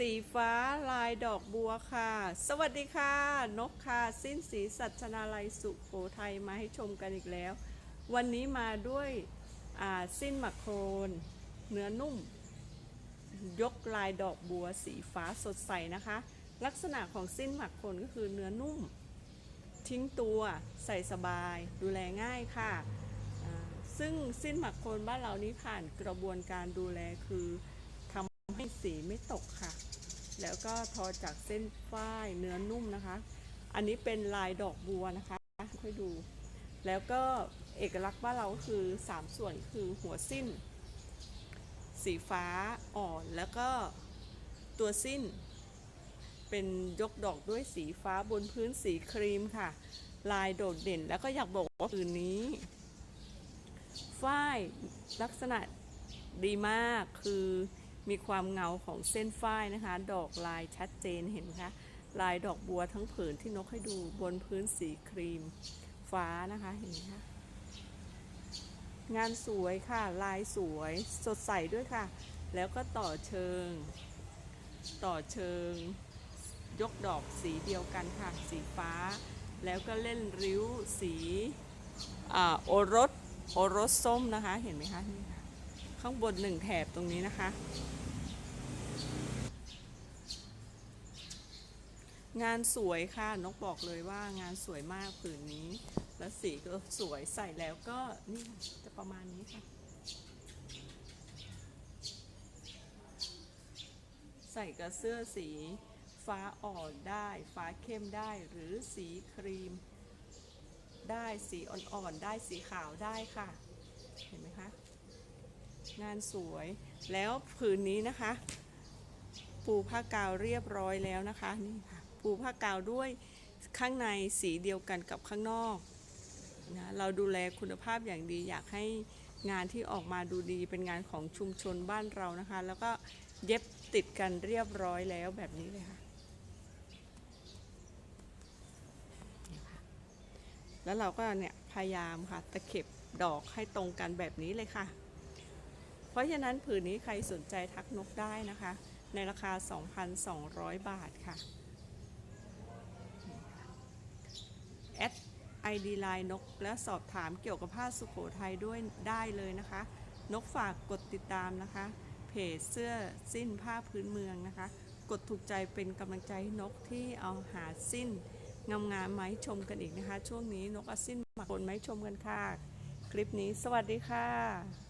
สีฟ้าลายดอกบัวค่ะ สวัสดีค่ะ นกค่ะ สิ้นสีสัชนาลัยสุโขทัยมาให้ชมกันอีกแล้ว วันนี้มาด้วยสิ้นหมักโครนเนื้อนุ่ม ยกลายดอกบัวสีฟ้าสดใสนะคะ ลักษณะของสิ้นหมักโครนก็คือเนื้อนุ่ม ทิ้งตัวใส่สบายดูแลง่ายค่ะ ซึ่งสิ้นหมักโครนบ้านเรานี้ผ่านกระบวนการดูแลคือ สีไม่ตกค่ะ แล้วก็ทอจากเส้นฝ้ายเนื้อนุ่มนะคะ อันนี้เป็นลายดอกบัวนะคะค่อยดู แล้วก็เอกลักษณ์บ้านเราคือ 3 ส่วนคือหัวสิ้น สีฟ้าอ่อนแล้วก็ตัวสิ้น เป็นยกดอกด้วยสีฟ้าบนพื้นสีครีมค่ะ ลายโดดเด่นแล้วก็อยากบอกว่าผืนนี้ฝ้ายลักษณะดีมากคือ มีความเงาของเส้นฝ้ายนะคะ ดอกลายชัดเจนเห็นไหมคะ ลายดอกบัวทั้งผืนที่นกให้ดูบนพื้นสีครีมฟ้านะคะเห็นไหมคะงานสวยค่ะลายสวยสดใสด้วยค่ะ แล้วก็ต่อเชิง ต่อเชิง ยกดอกสีเดียวกันค่ะ สีฟ้า แล้วก็เล่นริ้วสีอโอรสโอรสส้มนะคะ เห็นไหมคะ ข้างบนหนึ่งแถบตรงนี้นะคะ งานสวยค่ะนกบอกเลยว่างานสวยมากผืนนี้ แล้วสีก็สวยใส่แล้วก็นี่จะประมาณนี้ค่ะ ใส่กับเสื้อสีฟ้าอ่อนได้ ฟ้าเข้มได้หรือสีครีม ได้สีอ่อนๆได้สีขาวได้ค่ะ เห็นไหมคะ งานสวย แล้วผืนนี้นะคะ ปูผ้ากาวเรียบร้อยแล้วนะคะนี่ค่ะปูผ้ากาวด้วยข้างในสีเดียวกันกับข้างนอกนะเราดูแลคุณภาพอย่างดีอยากให้งานที่ออกมาดูดีเป็นงานของชุมชนบ้านเรานะคะ แล้วก็เย็บติดกันเรียบร้อยแล้วแบบนี้เลยค่ะ แล้วเราก็เนี่ยพยายามค่ะตะเข็บดอกให้ตรงกันแบบนี้เลยค่ะ เพราะฉะนั้นผืนนี้ใครสนใจทักนกได้นะคะ ในราคา 2,200 บาทค่ะแอด ID ไลน์นก และสอบถามเกี่ยวกับผ้าสุโขทัยด้วยได้เลยนะคะ นกฝากกดติดตามนะคะ เพจเสื้อสิ้นผ้าพื้นเมืองนะคะ กดถูกใจเป็นกำลังใจนกที่เอาหาสิ้นงามๆมาให้ชมกันอีกนะคะ ช่วงนี้นกเอาสิ้นมาคนไม้ชมกันค่ะ คลิปนี้สวัสดีค่ะ